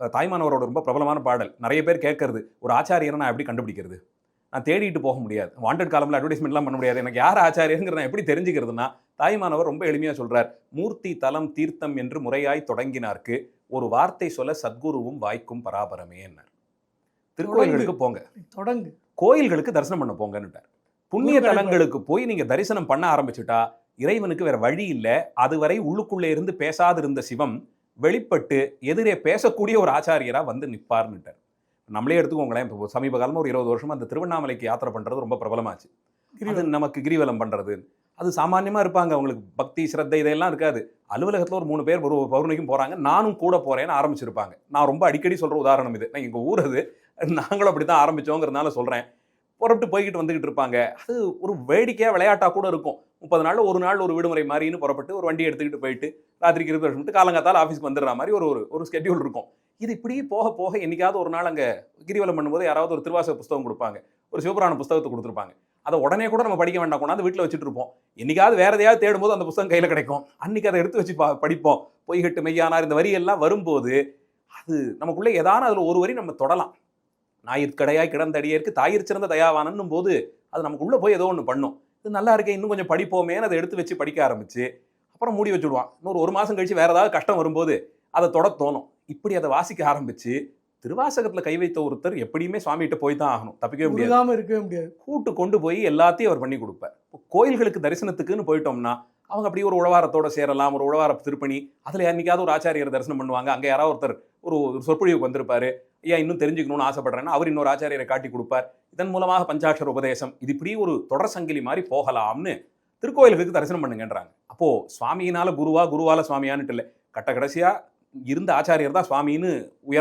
தாய்மானவரோட ரொம்ப பிரபலமான பாடல். நிறைய பேர் கேட்கறது ஒரு ஆச்சாரியரை நான் எப்படி கண்டுபிடிக்கிறது? நான் தேடிட்டு போக முடியாது. வாண்டட் காலம்ல அட்வர்டைஸ்மெண்ட்லாம் பண்ண முடியாது. எனக்கு யார் ஆச்சாரியங்கிற நான் எப்படி தெரிஞ்சுக்கிறதுனா தாய்மானவர் ரொம்ப எளிமையா சொல்றார் மூர்த்தி தலம் தீர்த்தம் என்று முறையாய் தொடங்கினார்க்கு ஒரு வார்த்தை சொல்ல சத்குருவும் வாய்க்கும் பராபரமே என்னார் திருக்கோயில்களுக்கு போங்க. தொடங்கு. கோயில்களுக்கு தரிசனம் பண்ண போங்கன்னுட்டார். புண்ணிய தலங்களுக்கு போய் நீங்க தரிசனம் பண்ண ஆரம்பிச்சுட்டா இறைவனுக்கு வேற வழி இல்ல. அதுவரை உள்ளுக்குள்ளே இருந்து பேசாதிருந்த சிவம் வெளிப்பட்டு எதிரே பேசக்கூடிய ஒரு ஆச்சாரியரா வந்து நிப்பார்னுட்டார் நம்மளே எடுத்துக்கோங்களேன் இப்போ சமீப காலமா ஒரு இருபது வருஷமா அந்த திருவண்ணாமலைக்கு யாத்திரை பண்றது ரொம்ப பிரபலமாச்சு. கிரிவலம். நமக்கு கிரிவலம் பண்றது. அது சாமானியமா இருப்பாங்க அவங்களுக்கு பக்தி சிரத்தை இதெல்லாம் இருக்காது. அலுவலகத்துல ஒரு மூணு பேர் ஒரு பௌர்ணமிக்கும் போறாங்க நானும் கூட போறேன்னு ஆரம்பிச்சிருப்பாங்க. நான் ரொம்ப அடிக்கடி சொல்ற உதாரணம் இது. நான் எங்க ஊர் அது. நாங்களும் அப்படித்தான் ஆரம்பிச்சோங்கிறதுனால சொல்றேன். புறப்பட்டு போய்கிட்டு வந்துகிட்டு இருப்பாங்க. அது ஒரு வேடிக்கையாக விளையாட்டாக கூட இருக்கும். முப்பது நாள் ஒரு நாள் ஒரு விடுமுறை மாதிரின்னு புறப்பட்டு ஒரு வண்டி எடுத்துக்கிட்டு போயிட்டு ராத்திரிக்கு இருபது வருஷம் காலங்காத்தால் ஆஃபீஸ்க்கு வந்துடுற மாதிரி ஒரு ஒரு ஒரு ஸ்கெட்யூல் இருக்கும். இது இப்படியே போக போக என்றைக்காவது ஒரு நாள் அங்கே கிரிவலம் பண்ணும்போது யாராவது ஒரு திருவாசக புஸ்தகம் கொடுப்பாங்க. ஒரு சிவபுராண புஸ்தகத்தை கொடுத்துருப்பாங்க. அதை உடனே கூட நம்ம படிக்க வேண்டாம். கொண்டாந்து வீட்டில் வச்சுட்டு இருப்போம். என்னைக்காவது வேற எதையாவது தேடும்போது அந்த புஸ்தகம் கையில் கிடைக்கும். அன்னைக்கு அதை எடுத்து வச்சு பா- படிப்போம். பொய்கட்டு மெய்யானார் இந்த வரி எல்லாம் வரும்போது அது நமக்குள்ளே ஏதான அதில் ஒரு வரி நம்ம தொடலாம். ஞாயிற்கடையாய் கிடந்தடியேற்கு தாயிற் சிறந்த தயாவானன்னும் போது அது நமக்குள்ள போய் ஏதோ ஒன்று பண்ணும். இது நல்லா இருக்கே இன்னும் கொஞ்சம் படிப்போமேன்னு அதை எடுத்து வச்சு படிக்க ஆரம்பிச்சு அப்புறம் மூடி வச்சுடுவான். இன்னொரு ஒரு மாசம் கழிச்சு வேற ஏதாவது கஷ்டம் வரும்போது அதை தொட தோணும். இப்படி அதை வாசிக்க ஆரம்பிச்சு திருவாசகத்துல கை வைத்த ஒருத்தர் எப்படியுமே சுவாமிகிட்ட போய் தான் ஆகணும். தப்பிக்கவே முடியாது. முழுகாம இருக்கவே முடியாது. கூட்டு கொண்டு போய் எல்லாத்தையும் அவர் பண்ணி கொடுப்பார். கோயில்களுக்கு தரிசனத்துக்குன்னு போயிட்டோம்னா அவங்க அப்படியே ஒரு உழவாரத்தோட சேரலாம் ஒரு உழவார திருப்பணி அதில் என்னைக்காவது ஒரு ஆச்சாரியர் தரிசனம் பண்ணுவாங்க. அங்கே யாராவது ஒருத்தர் ஒரு ஒரு சொற்பொழிவுக்கு வந்திருப்பார். ஐயா இன்னும் தெரிஞ்சுக்கணும்னு ஆசைப்படுறேன்னா அவர் இன்னொரு ஆச்சாரியரை காட்டி கொடுப்பார். இதன் மூலமாக பஞ்சாட்சர உபதேசம். இது இப்படி ஒரு தொடர் சங்கிலி மாதிரி போகலாம்னு திருக்கோயிலுக்கு தரிசனம் பண்ணுங்கன்றாங்க. அப்போ சுவாமியினால குருவா குருவால சுவாமியான்ட்டு இல்லை. கட்ட கடைசியாக இருந்த ஆச்சாரியர் தான் சுவாமின்னு உயர்